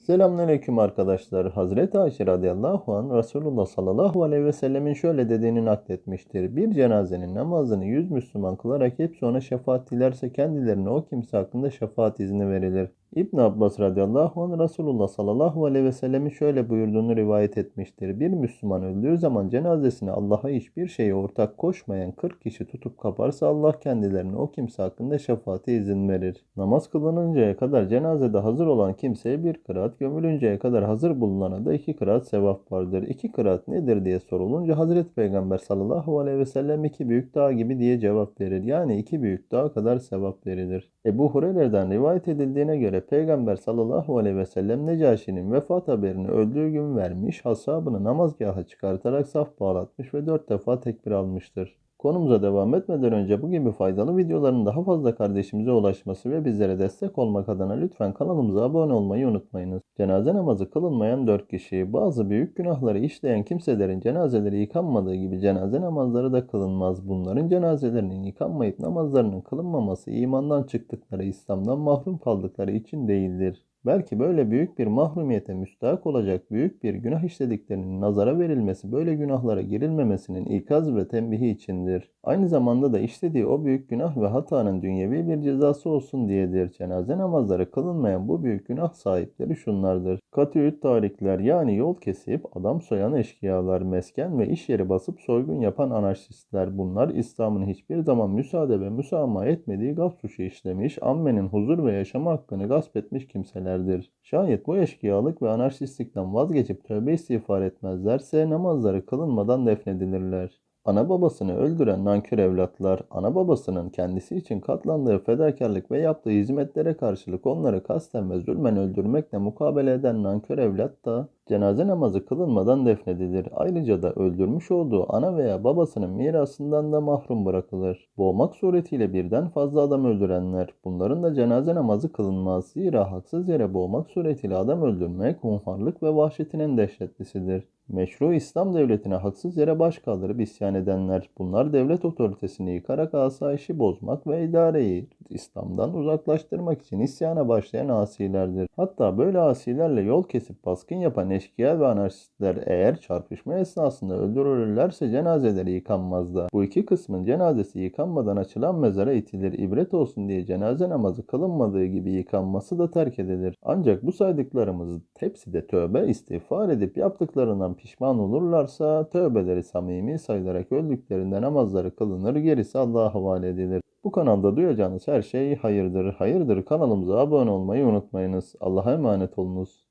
Selamünaleyküm arkadaşlar. Hazreti Ayşe radıyallahu anh Resulullah sallallahu aleyhi ve sellemin şöyle dediğini nakletmiştir. Bir cenazenin namazını yüz Müslüman kılarak hepsi ona şefaat dilerse kendilerine o kimse hakkında şefaat izni verilir. İbn Abbas radıyallahu anh Resulullah sallallahu aleyhi ve sellemin şöyle buyurduğunu rivayet etmiştir. Bir Müslüman öldüğü zaman cenazesine Allah'a hiçbir şeye ortak koşmayan 40 kişi tutup kaparsa Allah kendilerine o kimse hakkında şefaate izin verir. Namaz kılınıncaya kadar cenazede hazır olan kimseye bir kıraat, gömülünceye kadar hazır bulunana da iki kıraat sevap vardır. İki kıraat nedir diye sorulunca Hazreti Peygamber sallallahu aleyhi ve sellem iki büyük dağ gibi diye cevap verir. Yani iki büyük dağ kadar sevap verilir. Ebu Hureyre'den rivayet edildiğine göre Peygamber sallallahu aleyhi ve sellem Necaşi'nin vefat haberini öldüğü gün vermiş, hasabını namazgaha çıkartarak saf bağlatmış ve dört defa tekbir almıştır. Konumuza devam etmeden önce bu gibi faydalı videoların daha fazla kardeşimize ulaşması ve bizlere destek olmak adına lütfen kanalımıza abone olmayı unutmayınız. Cenaze namazı kılınmayan 4 kişi, bazı büyük günahları işleyen kimselerin cenazeleri yıkanmadığı gibi cenaze namazları da kılınmaz. Bunların cenazelerinin yıkanmayıp namazlarının kılınmaması imandan çıktıkları, İslam'dan mahrum kaldıkları için değildir. Belki böyle büyük bir mahrumiyete müstahak olacak büyük bir günah işlediklerinin nazara verilmesi böyle günahlara girilmemesinin ikaz ve tembihi içindir. Aynı zamanda da işlediği o büyük günah ve hatanın dünyevi bir cezası olsun diyedir. Cenaze namazları kılınmayan bu büyük günah sahipleri şunlardır. Katüğüt tarikler yani yol kesip adam soyan eşkıyalar, mesken ve iş yeri basıp soygun yapan anarşistler. Bunlar İslam'ın hiçbir zaman müsaade ve müsamaha etmediği gasp suçu işlemiş, ammenin huzur ve yaşama hakkını gasp etmiş kimselerdir. Şayet bu eşkıyalık ve anarşistlikten vazgeçip tövbe istiğfar etmezlerse namazları kılınmadan defnedilirler. Ana babasını öldüren nankör evlatlar, ana babasının kendisi için katlandığı fedakarlık ve yaptığı hizmetlere karşılık onları kasten ve zulmen öldürmekle mukabele eden nankör evlat da cenaze namazı kılınmadan defnedilir. Ayrıca da öldürmüş olduğu ana veya babasının mirasından da mahrum bırakılır. Boğmak suretiyle birden fazla adam öldürenler, bunların da cenaze namazı kılınmaz. Zira haksız yere boğmak suretiyle adam öldürmek hunharlık ve vahşetin en dehşetlisidir. Meşru İslam devletine haksız yere baş kaldırıp isyan edenler, bunlar devlet otoritesini yıkarak asayişi bozmak ve idareyi İslam'dan uzaklaştırmak için isyana başlayan asilerdir. Hatta böyle asilerle yol kesip baskın yapan eşkıya ve anarşistler eğer çarpışma esnasında öldürülürlerse cenazeleri yıkanmaz da. Bu iki kısmın cenazesi yıkanmadan açılan mezara itilir. İbret olsun diye cenaze namazı kılınmadığı gibi yıkanması da terk edilir. Ancak bu saydıklarımız hepsi de tövbe istiğfar edip yaptıklarından pişman olurlarsa tövbeleri samimi sayılarak öldüklerinde namazları kılınır gerisi Allah'a havale edilir. Bu kanalda duyacağınız her şey hayırdır. Hayırdır kanalımıza abone olmayı unutmayınız. Allah'a emanet olunuz.